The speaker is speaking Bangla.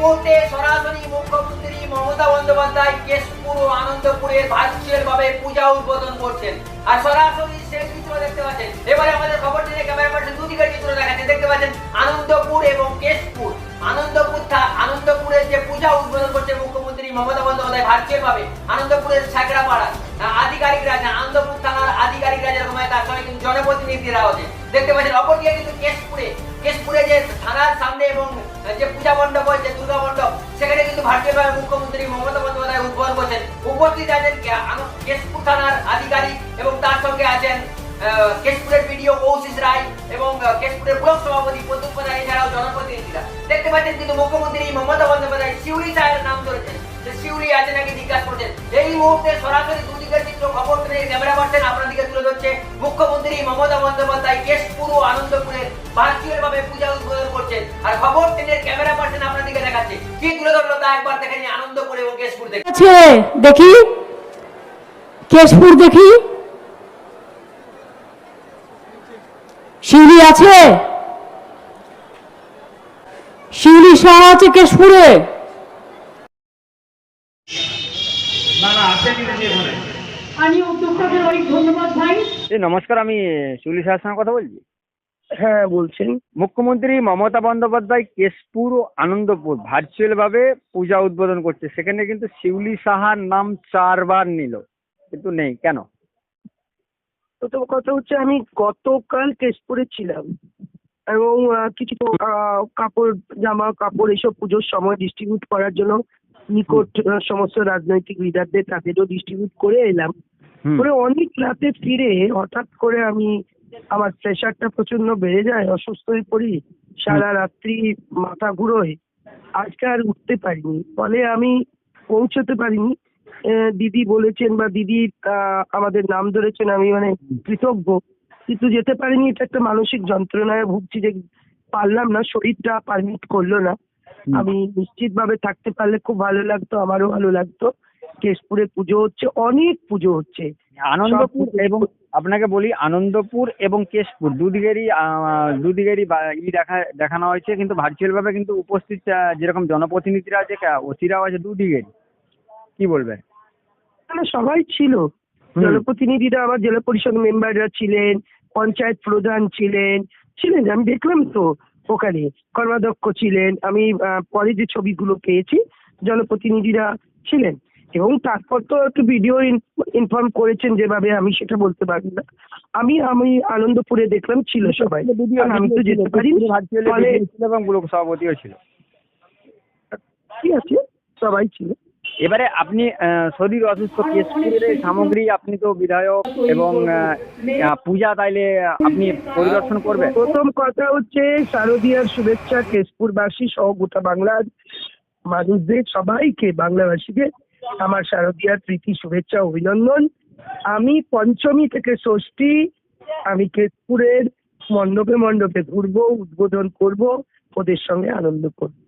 মুহূর্তে সরাসরি মুখ্যমন্ত্রী মমতা বন্দ্যোপাধ্যায় কেশপুর ও আনন্দপুরে ভার্চুয়াল ভাবে পূজা উদ্বোধন করছেন। আর সরাসরি সেই চিত্র দেখতে পাচ্ছেন। এবারে আমাদের খবর টিভি ক্যামেরা দুদিকের চিত্র দেখাচ্ছে। দেখতে পাচ্ছেন আনন্দপুর এবং কেশপুর। আনন্দপুর আনন্দপুরের যে পূজা উদ্বোধন করছে মুখ্যমন্ত্রী মমতা বন্দ্যোপাধ্যায় ভার্চুয়াল ভাবে, আনন্দপুরের সাগরাপাড়া আধিকারিকরা আনন্দপুর থানার আধিকারিকরা যেরকম হয়, তার সঙ্গে কিন্তু জনপ্রতিনিধিরা আছে দেখতে পাচ্ছেন অপরদিকে কিন্তু কেশপুরে কেশপুরে যে থানার সামনে এবং যে পূজা মণ্ডপ হয় যে দুর্গা মণ্ডপ, সেখানে কিন্তু ভারতীয় মুখ্যমন্ত্রী মমতা বন্দ্যোপাধ্যায় উদ্বোধন করছেন। উপস্থিত আছেন কেশপুর থানার আধিকারিক এবং তার সঙ্গে আছেন কেশপুরের বিডিও কৌশিস রায় এবং কেশপুরের ব্লক সভাপতি প্রদ্যুৎ প্রধান, এছাড়াও জনপ্রতিনিধিরা দেখতে পাচ্ছেন কিন্তু মুখ্যমন্ত্রী মমতা বন্দ্যোপাধ্যায় শিউরি সাহেবের নাম ধরেছেন। শিউরি আছে নাকি জিজ্ঞাসা করছেন। এই মুহূর্তে সরাসরি দুদিকের চিত্র খবর ক্যামেরা পাচ্ছেন মুখ্যমন্ত্রী মমতা বন্দ্যোপাধ্যায় কেশপুর ও আনন্দপুরের ভার্চুয়াল ভাবে পূজা উদ্বোধন করছেন। আর খবর টেনের ক্যামেরা পাচ্ছেন আপনাদেরকে দেখাচ্ছে। কি তুলে ধরলো তা একবার দেখে নিন আনন্দপুর এবং কেশপুর আছে দেখি। কেশপুর দেখি। শিউলি আছে। শিউলি শাহ আছে কেশপুরে। না না আসেনি দেখি আমি উদ্যোক্তাদের অনেক ধন্যবাদ ভাই। এই নমস্কার আমি চুলি সাহের সঙ্গে কথা বলছি? হ্যাঁ বলছেন মুখ্যমন্ত্রী মমতা বন্দ্যোপাধ্যায় কেশপুর ও আনন্দপুর ভার্চুয়াল ভাবে পূজা উদ্বোধন করছে। সেখানে কিন্তু শিউলি সাহার নাম চারবার নিল। কিন্তু নেই কেন? প্রথম কথা হচ্ছে আমি গতকাল কেশপুরে ছিলাম। এবং কিছু কাপড় জামা কাপড় এসব পুজোর সময় ডিস্ট্রিবিউট করার জন্য নিকট সমস্ত রাজনৈতিক লিডারদের তাদেরও ডিস্ট্রিবিউট করে এলাম। করে অনেক রাতে ফিরে হঠাৎ করে আমি আমার প্রেশারটা প্রচণ্ড বেড়ে যায় অসুস্থ হয়ে পড়ি সারা রাত্রি মাথা ঘুরোয়। আজকে আর উঠতে পারিনি। ফলে আমি পৌঁছতে পারিনি। দিদি বলেছেন বা দিদি আহ, আমাদের নাম ধরেছেন আমি মানে কৃতজ্ঞ। কিন্তু যেতে পারিনি এটা একটা মানসিক যন্ত্রণায় ভুগছি যে পারলাম না শরীরটা পারমিট করল না। আমি নিশ্চিতভাবে থাকতে পারলে খুব ভালো লাগতো আমারও ভালো লাগতো। কেশপুরে পুজো হচ্ছে অনেক পুজো হচ্ছে। আনন্দপুর এবং আপনাকে বলি আনন্দপুর এবং কেশপুর দুদিকেরই দুদিকেরই ই দেখা দেখানো হয়েছে কিন্তু ভার্চুয়াল ভাবে কিন্তু উপস্থিত যেরকম জনপ্রতিনিধিরা আছে ওসিরাও আছে দুদিকেরই কি বলবেন মানে সবাই ছিল। জনপ্রতিনিধিরা আমার জেলা পরিষদ মেম্বাররা ছিলেন পঞ্চায়েত প্রধান ছিলেন ছিলেন আমি দেখলাম তো ওখানে। কর্মাধ্যক্ষ ছিলেন আমি পরে যে ছবিগুলো পেয়েছি জনপ্রতিনিধিরা ছিলেন। এবং তারপর তো একটু ভিডিও ইনফর্ম করেছেন যেভাবে আমি সেটা বলতে পারব না। আমি আমি আনন্দপুরে দেখলাম ছিল সবাই। আমি তো যেতে এবং ব্লক সভাপতিও ছিল। ঠিক আছে? সবাই ছিল। এবারে আপনি আহ, শরীর অসুস্থ কেশপুরের সামগ্রী আপনি তো বিধায়ক এবং পূজা তাইলে আপনি পরিদর্শন করবেন? প্রথম কথা হচ্ছে শারদীয়ার শুভেচ্ছা কেশপুরবাসী সহ গোটা বাংলার মানুষদের সবাইকে বাংলাভাষীকে আমার শারদীয়ার প্রীতি, শুভেচ্ছা, অভিনন্দন। আমি পঞ্চমী থেকে ষষ্ঠী, আমি কেশপুরের মণ্ডপে মণ্ডপে ঘুরবো, উদ্বোধন করব, ওদের সঙ্গে আনন্দ করব।